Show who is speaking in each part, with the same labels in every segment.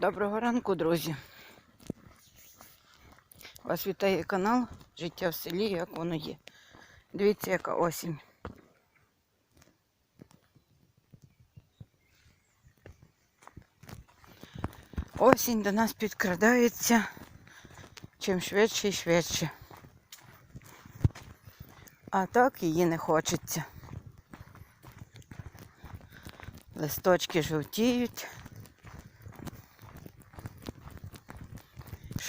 Speaker 1: Доброго ранку, друзі. Вас вітає канал Життя в селі, як воно є. Дивіться, яка осінь. Осінь до нас підкрадається чим швидше і швидше. А так її не хочеться. Листочки жовтіють.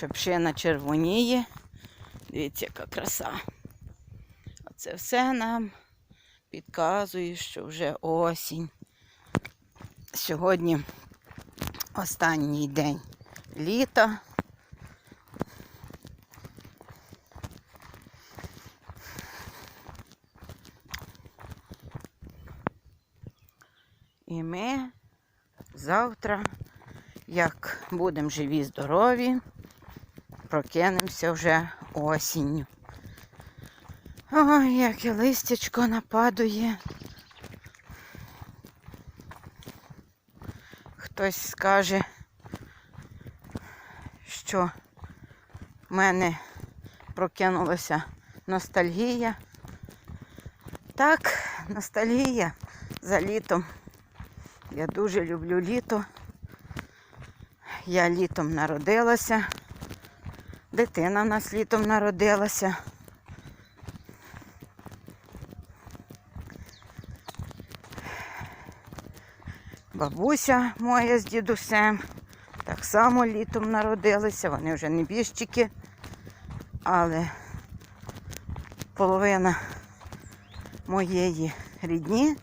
Speaker 1: Шепшина червоніє. Дивіться, яка краса. Оце все нам підказує, що вже осінь. Сьогодні останній день літа. І ми завтра, як будемо живі, здорові, прокинемося вже осінню. Ой, яке листячко нападує. Хтось скаже, що в мене прокинулася ностальгія. Так, ностальгія за літом. Я дуже люблю літо. Я літом народилася. Дитина в нас літом народилася. Бабуся моя з дідусем так само літом народилися. Вони вже не біжчики, але половина моєї рідні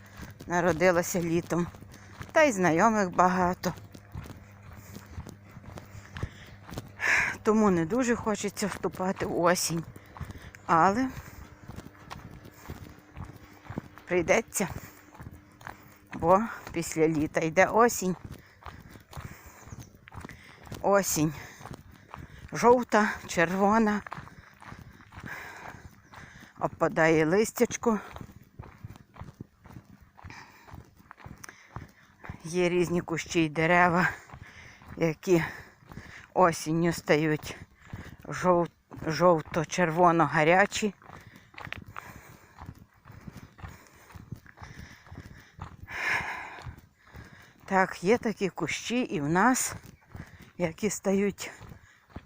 Speaker 1: народилася літом. Та й знайомих багато. Тому не дуже хочеться вступати в осінь. Але прийдеться, бо після літа йде осінь. Осінь. Жовта, червона. Опадає листячко. Є різні кущі й дерева, які осінню стають жов... жовто-червоно-гарячі. Так, є такі кущі і в нас, які стають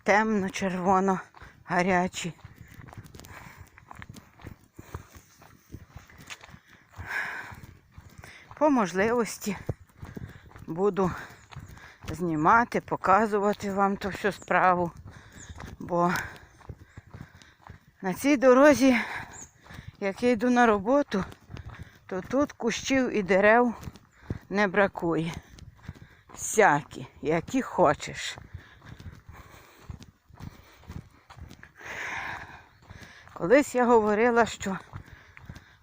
Speaker 1: темно-червоно-гарячі. По можливості буду знімати, показувати вам ту всю справу. Бо на цій дорозі, як я йду на роботу, то тут кущів і дерев не бракує. Всякі, які хочеш. Колись я говорила, що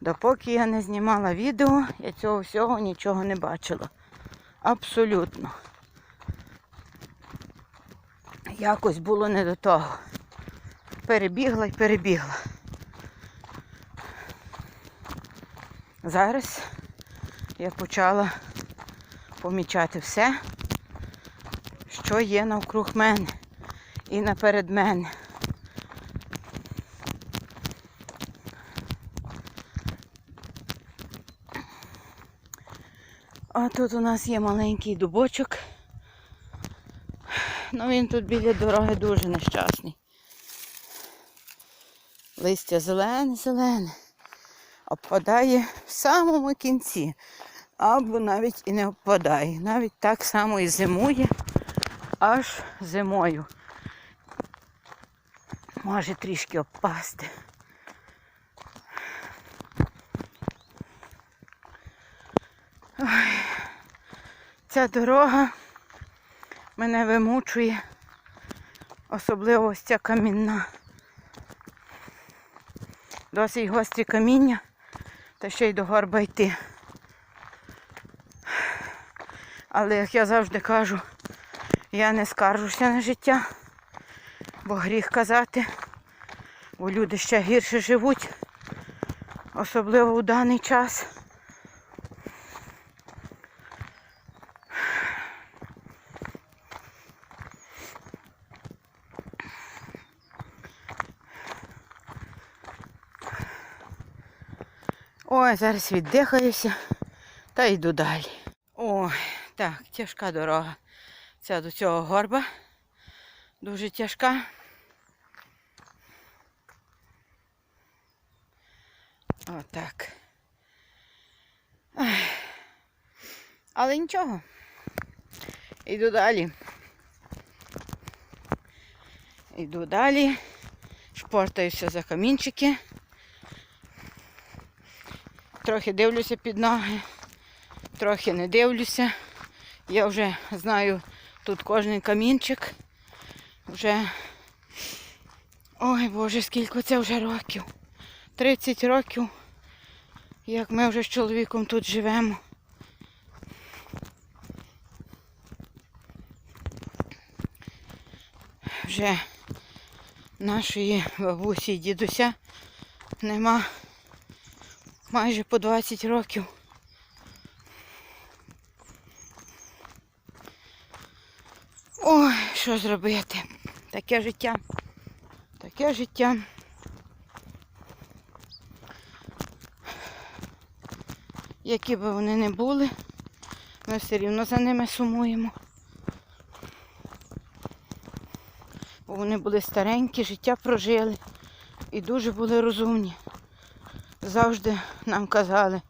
Speaker 1: допоки я не знімала відео, я цього всього нічого не бачила. Абсолютно. Якось було не до того. Перебігла і перебігла. Зараз я почала помічати все, що є навкруг мене і наперед мене. А тут у нас є маленький дубочок. Ну він тут біля дороги дуже нещасний. Листя зелене-зелене. Опадає в самому кінці. Або навіть і не опадає. Навіть так само і зимує, аж зимою. Може трішки опасти. Ой, ця дорога мене вимучує, особливо ось ця камінна. Досить гострі каміння, та ще й до горба йти. Але як я завжди кажу, я не скаржуся на життя, бо гріх казати, бо люди ще гірше живуть, особливо у даний час. Ой, зараз віддихаюся та йду далі. Ой, так, тяжка дорога. Це до цього горба. Дуже тяжка. Отак. Але нічого. Йду далі. Йду далі. Шпортаюся за камінчики. Трохи дивлюся під ноги, трохи не дивлюся. Я вже знаю тут кожен камінчик. Вже. Ой Боже, скільки це вже років. 30 років, як ми вже з чоловіком тут живемо. Вже нашої бабусі і дідуся нема майже по 20 років. Ой, що зробити? Таке життя. Таке життя. Які би вони не були, ми все рівно за ними сумуємо. Бо вони були старенькі, життя прожили і дуже були розумні. Завжди нам казали,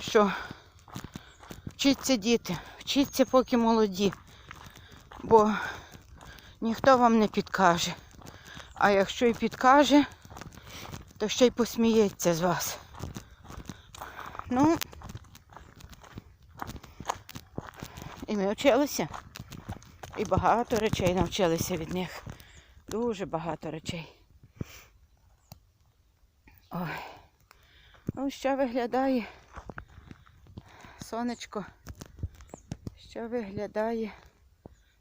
Speaker 1: що вчіться діти, вчіться поки молоді, бо ніхто вам не підкаже. А якщо і підкаже, то ще й посміється з вас. Ну, і ми вчилися. І багато речей навчилися від них. Дуже багато речей. Ой. Ну, що виглядає сонечко, що виглядає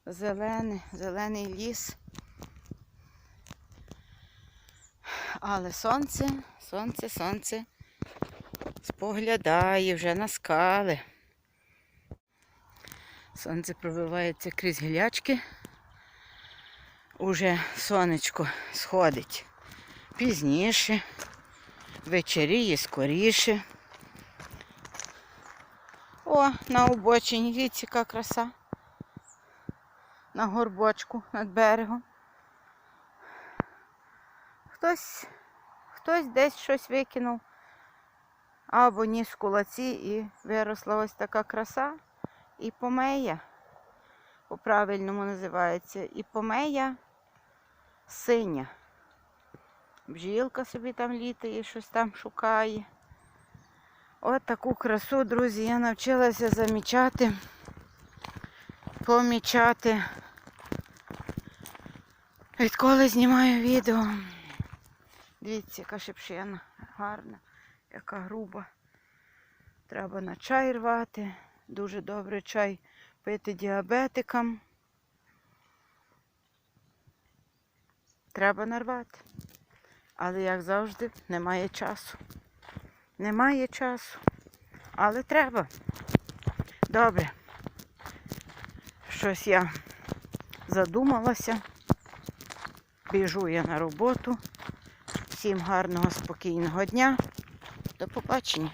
Speaker 1: зелене, зелений ліс. Але сонце, сонце, сонце споглядає вже на скали. Сонце пробивається крізь гілячки. Уже сонечко сходить пізніше, вечеріє скоріше. О, на обочині, дивіться, яка краса. На горбочку над берегом. Хтось, хтось десь щось викинув. Або ніс кулаці і виросла ось така краса. І помея, по-правильному називається, і помея синя. Бджілка собі там літає, щось там шукає. От таку красу, друзі, я навчилася замічати, помічати. Відколи знімаю відео. Дивіться, яка шипшина гарна, яка груба. Треба на чай рвати. Дуже добре чай пити діабетикам. Треба нарвати. Але, як завжди, немає часу. Немає часу. Але треба. Добре. Щось я задумалася. Біжу я на роботу. Всім гарного, спокійного дня. До побачення.